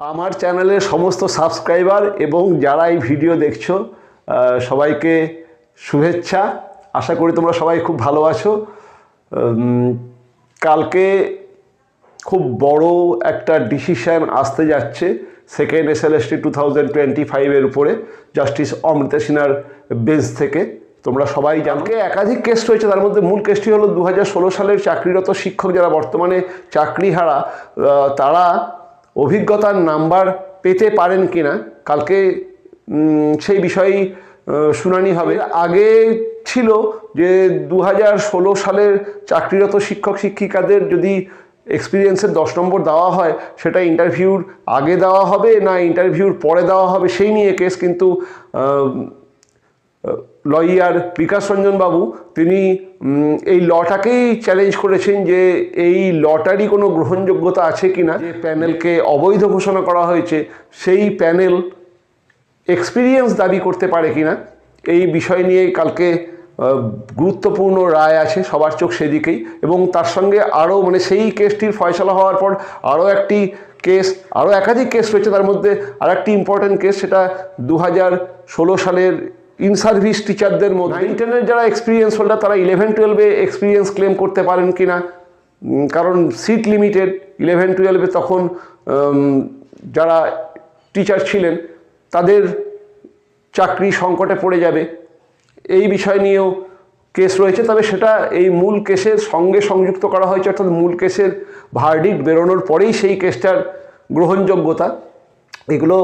আমার চ্যানেলের সমস্ত সাবস্ক্রাইবার এবং যারা এই ভিডিও দেখছ সবাইকে শুভেচ্ছা। আশা করি তোমরা সবাই খুব ভালো আছো। কালকে খুব বড় একটা ডিসিশন আসতে যাচ্ছে second S L S T thousand twenty ফাইভের উপরে জাস্টিস অমৃতা সিনহার বেঞ্চ থেকে। তোমরা সবাই জানকে একাধিক কেস রয়েছে তার মধ্যে মূল কেসটি হলো দু হাজার ষোলো সালের চাকরিরত শিক্ষক যারা বর্তমানে চাকরিহারা আহ, তারা অভিজ্ঞতার নাম্বার পেতে পারেন কিনা, কালকে সেই বিষয়েই শুনানি হবে। আগে ছিল যে দু হাজার ষোলো সালের চাকরিরত শিক্ষক শিক্ষিকাদের যদি এক্সপিরিয়েন্সের দশ নম্বর দেওয়া হয়, সেটা ইন্টারভিউর আগে দেওয়া হবে না ইন্টারভিউর পরে দেওয়া হবে, সেই নিয়ে কেস কিন্তু লয়ার বিকাশ রঞ্জন বাবু, তিনি এই লটাকেই চ্যালেঞ্জ করেছেন যে এই লটারই কোনো গ্রহণযোগ্যতা আছে কিনা, যে প্যানেলকে অবৈধ ঘোষণা করা হয়েছে, সেই প্যানেল এক্সপিরিয়েন্স দাবি করতে পারে কিনা, এই বিষয় নিয়ে কালকে গুরুত্বপূর্ণ রায় আছে সবার চোখ সেদিকেই, এবং তার সঙ্গে আরও মানে সেই কেসটির ফয়সলা হওয়ার পর আরও একটি কেস, আরও একাধিক কেস রয়েছে, তার মধ্যে আর একটি ইম্পর্ট্যান্ট কেস, সেটা দু সালের ইন সার্ভিস টিচারদের মধ্যে ইন্টারনেট যারা এক্সপিরিয়েন্স হোল্ডার তারা ইলেভেন টুয়েলভে এক্সপিরিয়েন্স ক্লেম করতে পারেন কি না কারণ সিট লিমিটেড ইলেভেন টুয়েলভে তখন যারা টিচার ছিলেন, তাদের চাকরি সংকটে পড়ে যাবে। এই বিষয় নিয়েও কেস রয়েছে। তবে সেটা এই মূল কেসের সঙ্গে সংযুক্ত করা হয়েছে, অর্থাৎ মূল কেসের ভার্ডিক্ট বেরোনোর পরেই সেই কেসটার গ্রহণযোগ্যতা। এগুলো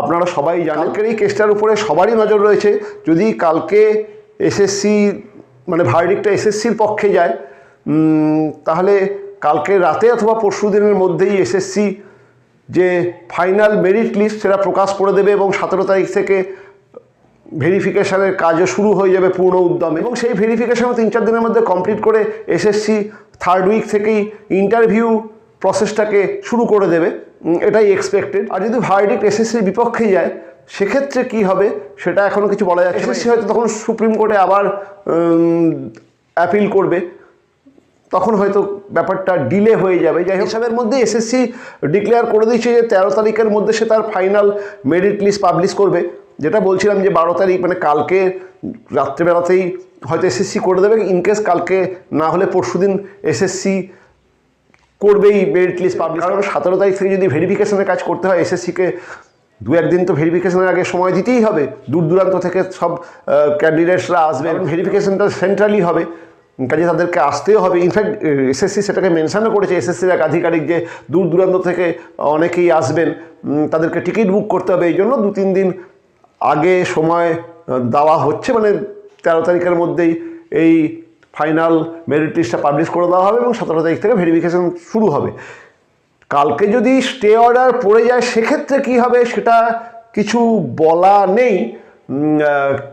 আপনারা সবাই জানেন। কালকের এই কেসটার উপরে সবারই নজর রয়েছে। যদি কালকে এসএসসি মানে ভার্ডিক্টটা এসএসসির পক্ষে যায় তাহলে কালকে রাতে অথবা পরশু দিনের মধ্যেই এসএসসি যে ফাইনাল মেরিট লিস্ট সেটা প্রকাশ করে দেবে এবং সতেরো তারিখ থেকে ভেরিফিকেশানের কাজও শুরু হয়ে যাবে পূর্ণ উদ্যমে। এবং সেই ভেরিফিকেশানও তিন চার দিনের মধ্যে কমপ্লিট করে এসএসসি থার্ড উইক থেকেই ইন্টারভিউ প্রসেসটাকে শুরু করে দেবে। এটাই এক্সপেক্টেড আর যদি ভার্ডিক্ট এসএসসির বিপক্ষে যায় সেক্ষেত্রে কি হবে সেটা এখনও কিছু বলা যাচ্ছে এসএসসি হয়তো তখন সুপ্রিম কোর্টে আবার অ্যাপিল করবে। তখন হয়তো ব্যাপারটা ডিলে হয়ে যাবে। যাই হোক হিসাবের মধ্যে এসএসসি ডিক্লেয়ার করে দিয়েছে যে তেরো তারিখের মধ্যে সে তার ফাইনাল মেরিট লিস্ট পাবলিশ করবে। যেটা বলছিলাম যে বারো তারিখ মানে কালকে রাত্রেবেলাতেই হয়তো এসএসসি করে দেবে। ইনকেস কালকে না হলে পরশুদিন এসএসসি করবেই মেরিট লিস্ট পাবলিশ কারণ সতেরো তারিখ থেকে যদি ভেরিফিকেশনের কাজ করতে হয় এসএসসিকে দু একদিন তো ভেরিফিকেশনের আগে সময় দিতেই হবে। দূর দূরান্ত থেকে সব ক্যান্ডিডেটসরা আসবে। ভেরিফিকেশনটা সেন্ট্রালি হবে। কাজে তাদেরকে আসতেও হবে। ইনফ্যাক্ট এসএসসি সেটাকে মেনশানও করেছে। এসএসসির এক আধিকারিক যে দূর দূরান্ত থেকে অনেকেই আসবেন তাদেরকে টিকিট বুক করতে হবে। এই জন্য দু তিন দিন আগে সময় দেওয়া হচ্ছে। মানে তেরো তারিখের মধ্যেই এই ফাইনাল মেরিট লিস্টটা পাবলিশ করে দেওয়া হবে এবং সতেরো তারিখ থেকে ভেরিফিকেশন শুরু হবে। কালকে যদি স্টে অর্ডার পড়ে যায়, সেক্ষেত্রে কি হবে সেটা কিছু বলা নেই।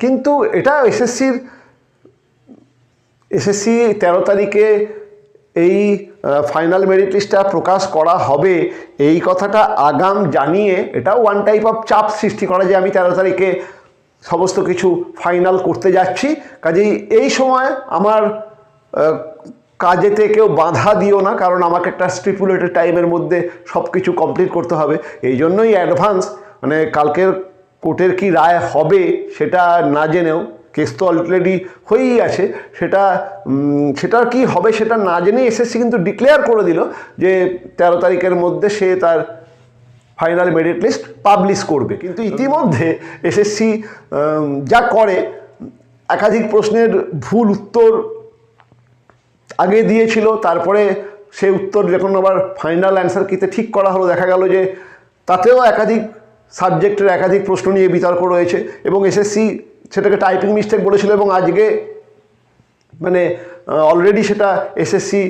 কিন্তু এটা এসএসসির, এসএসসি তেরো তারিখে এই ফাইনাল মেরিট লিস্টটা প্রকাশ করা হবে। এই কথাটা আগাম জানিয়ে এটা ওয়ান টাইপ অফ চাপ সৃষ্টি করা যে আমি তেরো তারিখে সমস্ত কিছু ফাইনাল করতে যাচ্ছি। কাজেই এই সময় আমার কাজেতে কেউ বাধা দিও না, কারণ আমাকে একটা স্টিপুলেটেড টাইমের মধ্যে সব কিছু কমপ্লিট করতে হবে। এই জন্যই অ্যাডভান্স মানে কালকের কোর্টের কি রায় হবে সেটা না জেনেও কেস তো অলরেডি হয়েই আছে, সেটা সেটার কি হবে সেটা না জেনেই এসএসসি কিন্তু ডিক্লেয়ার করে দিল যে তেরো তারিখের মধ্যে সে তার ফাইনাল মেরিট লিস্ট পাবলিশ করবে। কিন্তু ইতিমধ্যে এসএসসি যা করে, একাধিক প্রশ্নের ভুল উত্তর আগে দিয়েছিল, তারপরে সে উত্তর যখন আবার ফাইনাল অ্যান্সার কিতে ঠিক করা হলো, দেখা গেল যে তাতেও একাধিক সাবজেক্টের একাধিক প্রশ্ন নিয়ে বিতর্ক রয়েছে এবং এসএসসি সেটাকে টাইপিং মিস্টেক বলেছিল এবং আজকে মানে অলরেডি সেটা এসএসসি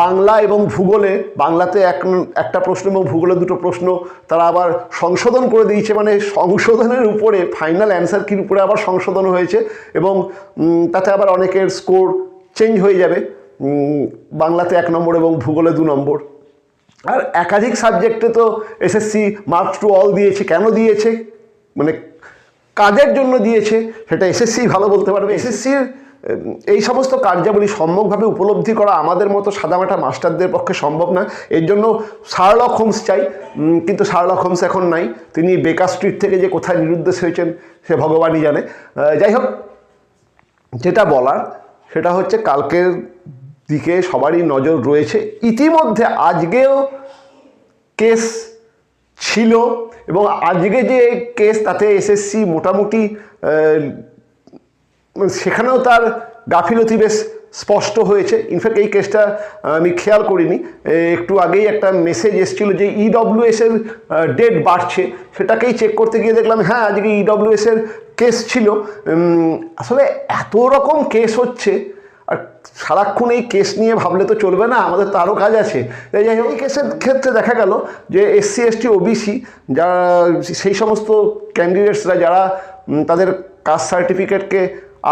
বাংলা এবং ভূগোলে, বাংলাতে এক একটা প্রশ্ন এবং ভূগোলে দুটো প্রশ্ন তারা আবার সংশোধন করে দিয়েছে মানে সংশোধনের উপরে ফাইনাল অ্যান্সার কির উপরে আবার সংশোধন হয়েছে এবং তাতে আবার অনেকের স্কোর চেঞ্জ হয়ে যাবে বাংলাতে এক নম্বর এবং ভূগোলে দু নম্বর। আর একাধিক সাবজেক্টে তো এসএসসি মার্কস টু অল দিয়েছে, কেন দিয়েছে? মানে কাজের জন্য দিয়েছে? সেটা এসএসসি ভালো বলতে পারবে। এসএসসির এই সমস্ত কার্যাবলী সম্যকভাবে উপলব্ধি করা আমাদের মতো সাদামাটা মাস্টারদের পক্ষে সম্ভব না। এর জন্য শার্লক হোমস চাই। কিন্তু শার্লক হোমস এখন নাই। তিনি বেকার স্ট্রিট থেকে যে কোথায় নিরুদ্দেশ হয়েছেন, সে ভগবানই জানে। যাই হোক, যেটা বলার, সেটা হচ্ছে কালকের দিকে সবারই নজর রয়েছে। ইতিমধ্যে আজকেও কেস ছিল এবং আজকে যে কেস, তাতে এসএসসি মোটামুটি সেখানেও তার গাফিলতি বেশ স্পষ্ট হয়েছে। ইনফ্যাক্ট এই কেসটা আমি খেয়াল করিনি। একটু আগেই একটা মেসেজ এসেছিল যে ইডব্লিউএস এর ডেট বাড়ছে। সেটাকেই চেক করতে গিয়ে দেখলাম হ্যাঁ আজকে ইডব্লিউএস এর কেস ছিল। আসলে এত রকম কেস হচ্ছে, আর সারাক্ষণ এই কেস নিয়ে ভাবলে তো চলবে না, আমাদের তো আরও কাজ আছে। এই কেসের ক্ষেত্রে দেখা গেল যে এসসি এসটি ওবিসি যারা, সেই সমস্ত ক্যান্ডিডেটসরা যারা তাদের কাস্ট সার্টিফিকেটকে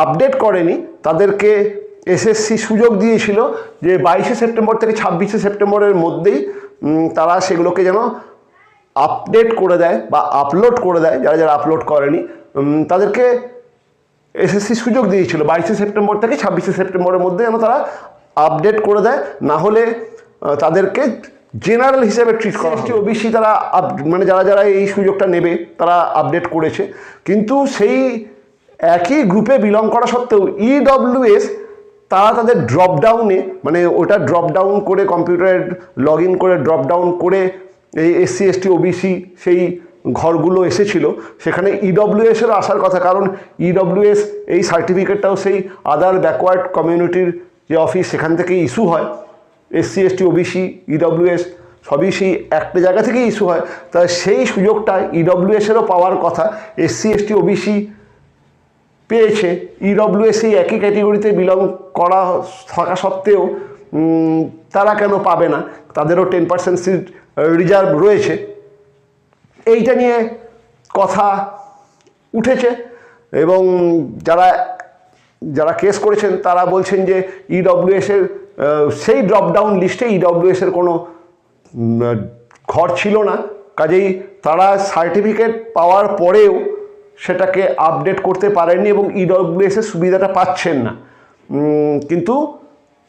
আপডেট করেনি। তাদেরকে এসএসসি সুযোগ দিয়েছিল যে বাইশে সেপ্টেম্বর থেকে ছাব্বিশে সেপ্টেম্বরের মধ্যেই তারা সেগুলোকে যেন আপডেট করে দেয় বা আপলোড করে দেয়, যারা যারা আপলোড করেনি তাদেরকে এসএসসি সুযোগ দিয়েছিল বাইশে সেপ্টেম্বর থেকে ছাব্বিশে সেপ্টেম্বরের মধ্যে যেন তারা আপডেট করে দেয়। না হলে তাদেরকে জেনারেল হিসেবে ট্রিট করা এসটি ওবিসি তারা মানে যারা যারা এই সুযোগটা নেবে, তারা আপডেট করেছে। কিন্তু সেই একই গ্রুপে বিলং করা সত্ত্বেও ইডব্লিউএস তারা তাদের ড্রপ ডাউনে মানে ওটা ড্রপ ডাউন করে কম্পিউটারে লগ ইন করে ড্রপ ডাউন করে এই এসসি এসটি ওবিসি সেই ঘরগুলো এসেছিল। সেখানে ইডব্লিউএসেরও আসার কথা, কারণ ইডব্লিউএস এই সার্টিফিকেটটাও সেই আদার ব্যাকওয়ার্ড কমিউনিটির যে অফিস সেখান থেকে ইস্যু হয়। এসসি এসটি ওবিসি ইডব্লিউএস সবই সেই একটা জায়গা থেকেই ইস্যু হয়। তা সেই সুযোগটা ইডব্লিউএসেরও পাওয়ার কথা এসসি এসটি ওবিসি পেয়েছে ইডব্লিউএস এই একই ক্যাটেগরিতে বিলং করা থাকা সত্ত্বেও তারা কেন পাবে না? তাদেরও টেন পার্সেন্ট সিট রিজার্ভ রয়েছে। এইটা নিয়ে কথা উঠেছে এবং যারা যারা কেস করেছেন, তারা বলছেন যে ইডব্লিউএসের সেই ড্রপডাউন লিস্টে ইডব্লিউএসের কোনো ঘর ছিল না। কাজেই তারা সার্টিফিকেট পাওয়ার পরেও সেটাকে আপডেট করতে পারেননি এবং ইডব্লিউএসের সুবিধাটা পাচ্ছেন না। কিন্তু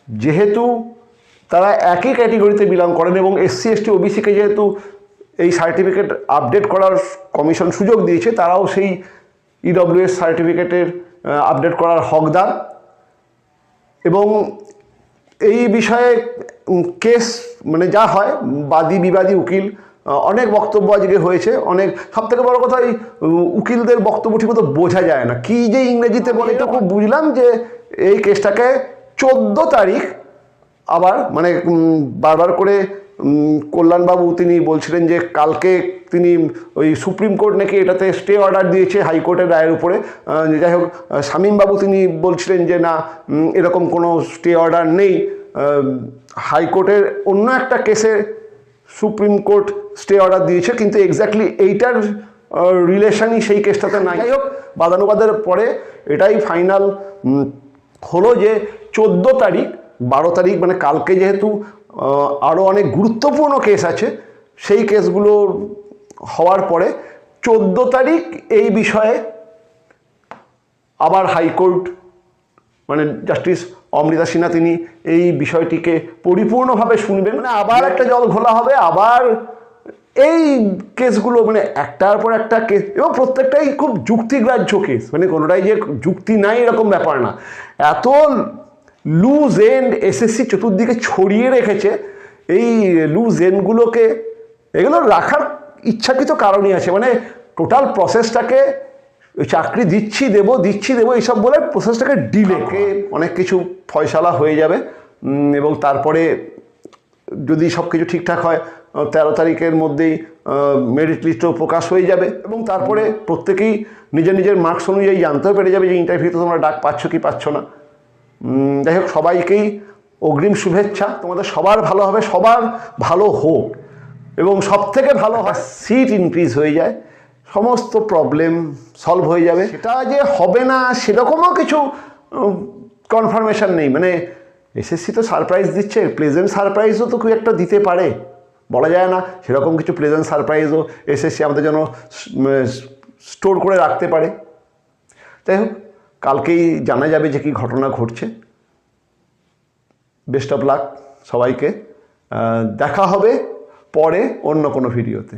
যেহেতু তারা একই ক্যাটেগরিতে বিলং করেন এবং এসসি এসটি ওবিসিকে যেহেতু এই সার্টিফিকেট আপডেট করার কমিশন সুযোগ দিয়েছে, তারাও সেই ইডব্লিউএস সার্টিফিকেটের আপডেট করার হকদার। এবং এই বিষয়ে কেস মানে যা হয় বাদী বিবাদী উকিল অনেক বক্তব্য আজকে হয়েছে, অনেক সব থেকে বড় কথা এই উকিলদের বক্তব্য ঠিকমতো বোঝা যায় না। কি যে ইংরেজিতে বলে, এটা খুব বুঝলাম যে এই কেসটাকে চোদ্দ তারিখ আবার মানে বারবার করে কল্যাণবাবু তিনি বলছিলেন যে কালকে তিনি ওই সুপ্রিম কোর্ট নাকি এটাতে স্টে অর্ডার দিয়েছে হাইকোর্টের রায়ের উপরে। যাই হোক শামীমবাবু তিনি বলছিলেন যে না এরকম কোনো স্টে অর্ডার নেই। হাইকোর্টের অন্য একটা কেসে সুপ্রিম কোর্ট স্টে অর্ডার দিয়েছে কিন্তু এক্স্যাক্টলি এইটার রিলেশনই সেই কেসটাতে নাই। যাই হোক। বাদানুবাদের পরে এটাই ফাইনাল হলো যে চোদ্দ তারিখ বারো তারিখ মানে কালকে যেহেতু আরও অনেক গুরুত্বপূর্ণ কেস আছে সেই কেসগুলো হওয়ার পরে চোদ্দ তারিখ এই বিষয়ে আবার হাইকোর্ট মানে জাস্টিস অমৃতা সিনহা তিনি এই বিষয়টিকে পরিপূর্ণভাবে শুনবেন। মানে আবার একটা জল ঘোলা হবে আবার এই কেসগুলো মানে একটার পর একটা কেস এবং প্রত্যেকটাই খুব যুক্তিগ্রাহ্য কেস। মানে কোনোটাই যে যুক্তি নাই এরকম ব্যাপার না। এত লুজ এন্ড এসএসসি চতুর্দিকে ছড়িয়ে রেখেছে এই লুজ এন্ডগুলোকে এগুলো রাখার ইচ্ছাকৃত কারণই আছে। মানে টোটাল প্রসেসটাকে চাকরি দিচ্ছি, দেবো দিচ্ছি, দেবো, এইসব বলে প্রসেসটাকে ডিলে অনেক কিছু ফয়সালা হয়ে যাবে। এবং তারপরে যদি সব কিছু ঠিকঠাক হয় তেরো তারিখের মধ্যেই মেরিট লিস্টও প্রকাশ হয়ে যাবে। এবং তারপরে প্রত্যেকেই নিজের নিজের মার্কস অনুযায়ী জানতেও পেরে যাবে যে ইন্টারভিউতে তোমরা ডাক পাচ্ছ কি পাচ্ছ না। যাই হোক, সবাইকেই অগ্রিম শুভেচ্ছা। তোমাদের সবার ভালো হবে, সবার ভালো হোক। এবং সব থেকে ভালো হয় সিট ইনক্রিজ হয়ে যায়। সমস্ত প্রবলেম সলভ হয়ে যাবে। সেটা যে হবে না, সেরকমও কিছু কনফার্মেশন নেই। মানে এসএসসি তো সারপ্রাইজ দিচ্ছে প্লেজেন্ট সারপ্রাইজও তো খুব একটা দিতে পারে, বলা যায় না। সেরকম কিছু প্লেজেন্ট সারপ্রাইজও এসএসসি আমাদের জন্য স্টোর করে রাখতে পারে। যাই হোক, কালকেই জানা যাবে যে কি ঘটনা ঘটছে। বেস্ট অফ লাক সবাইকে। দেখা হবে পরে অন্য কোনো ভিডিওতে